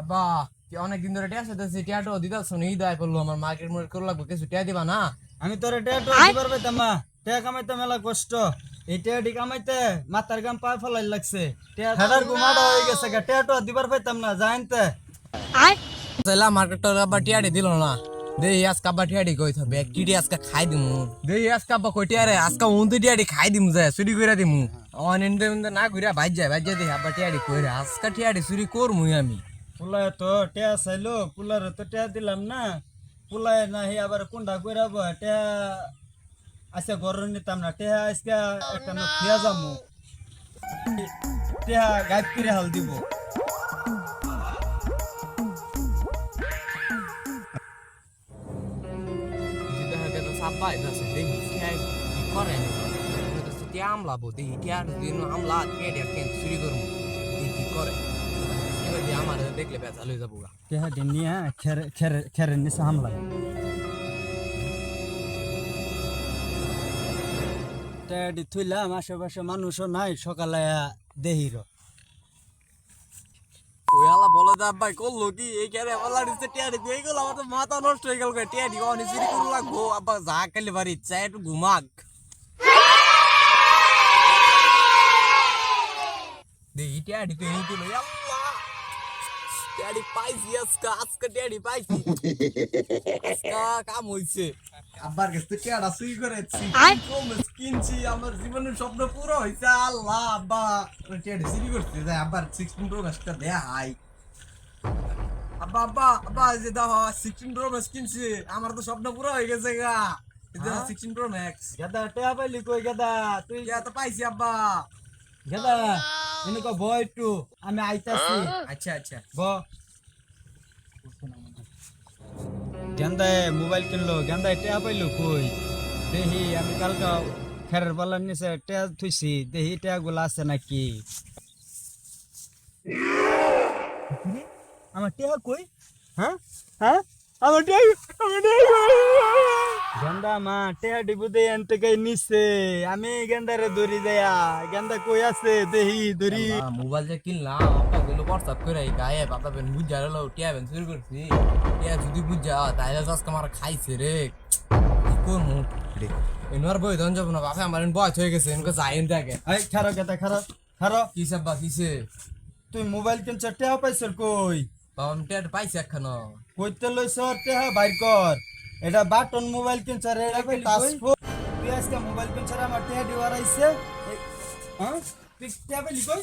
আব্বা অনেক দিন ধরে টিয়া সাথে টিয়াটো দিদা শুনি দায় পড়ল আমার মার্কেট মার্কেট করে লাগবে কিছু টিয়া দিবা না? আমি তোরে টেটো দিবার পাইতাম না। টেয়া কামাইতে মেলা কষ্ট। এই টেয়াটি কামাইতে মাথার গাম পায়ে ফেলাই লাগছে। হেডার গুমাডা হয়ে গেছে গা টেটো দিবার পাইতাম না জানতে। চাইলা মার্কেট আব্বা টিয়াটি দিল না। দেই আজকে আব্বা টিয়াটি কই থাকবে টিটি আজকে খাই দিমু। দেই আজকে আব্বা কই টিয়ারে আজকে উনতে টিয়াটি খাই দিমু যায় চুরি কইরা দিমু। অন ইন্দে ইন্দে না ঘুরা ভাজ যায় ভাজ যায় দেখি আব্বা টিয়াটি কইরা আজকে টিয়াটি চুরি করমুই আমি। পুলায় তো টেয়া চাইলো, পুলারে তো টেয়া দিলাম না। পুলায় না হে আবার কোনটা কইরাব টেয়া আচ্ছা ঘর নিতাম না, টেয়া আজকে একটা না খেয়া যামু। টেয়া গাইড করে হাল দিব? দেখা গেল দেখি টিয়া কি করে? আমলা বো দেখি টিয়া দিন আমলা আজকে চুরি করমু দেখি কি করে? দেখলে বেচা লই যাব গা। টেয়া দিন নিয়ে খেরে খেরে খেরে নিচে হামলা। টেয়াটি থুইলাম আশেপাশে মানুষও নাই সকালে দেহির ওই আলা বলে দা ভাই করল কি? এই কেরে বলা দিচ্ছে টিয়ারি দিয়ে গেল আমার তো মাথা নষ্ট হয়ে গেল টিয়ারি অনি চুরি করে লাগবো। আব্বা যা খেলে বাড়ি ইচ্ছা একটু ঘুমাক। দেখি টিয়ারি তো এই দিল আল্লাহ। টিয়ারি পাইছি আজকে আজকে টিয়ারি পাইছি। আজকে কাম হইছে। আব্বার কাছে তো টিয়ারা চুরি করেছি। কমেস কিনছি আমার জীবনের স্বপ্ন পুরো হয়েছে আল্লাহ আব্বা। চুরি করতে যায় আব্বার সিক্সটিন প্রো দেয়া হাই আব্বা আব্বা আব্বা যে দাও সিক্সটিন প্রো ম্যাচ কিনছি। আমার তো স্বপ্ন পুরো হয়ে গেছে গা। সিক্সটিন প্রো ম্যাক্স গেদা টেয়া পাইলি কই গেদা? তুই তো পাইছি আব্বা। গেদা। এনে কো বয় একটু আমি আইতাছি। আচ্ছা আচ্ছা ব। গেন্দায় মোবাইল কিনলো গেন্দায় টেয়া পাইলো কই? দেহি আমি কালকা খেরের বলার নিচে টেয়া থুইছি দেহি টেয়া গুলা আছে নাকি? আমার টেয়া কই? হ্যাঁ? হ্যাঁ? আমার টেয়া আমার টেয়া গেন্দা মা দে এনতে কই নিছে। আমি গেন্দারে দড়ি দেয়া। গেন্দা কই আছে? দেহি দড়ি মোবাইল যে কিনলাম আব্বা গুলো হোয়াটসঅ্যাপ করে গায়ে বাবা বেন বুঝা রলো টিয়া বেন শুরু করছি। টিয়া যদি বুঝা তাহলে তো আজকে আমার খাইছে রে। কি করব রে। এনার বই ধন যাব না বাবা আমার বয়স হয়ে গেছে এনকে যাইন দেখে। এই খারো গেদা খারো খারো। কি সব বাকিছে তুই মোবাইল কিনছ টেহা পাইছর কই? বাবা আমি পাইছি কইতে লইছ টেহা বাইর কর। এটা বাটন মোবাইল কিনছার এটা কি টাচ ফোন তুই আজকে মোবাইল কিনছার আমার টিয়া ডিওয়ার আইছে হ্যাঁ পিকটা পেলি কই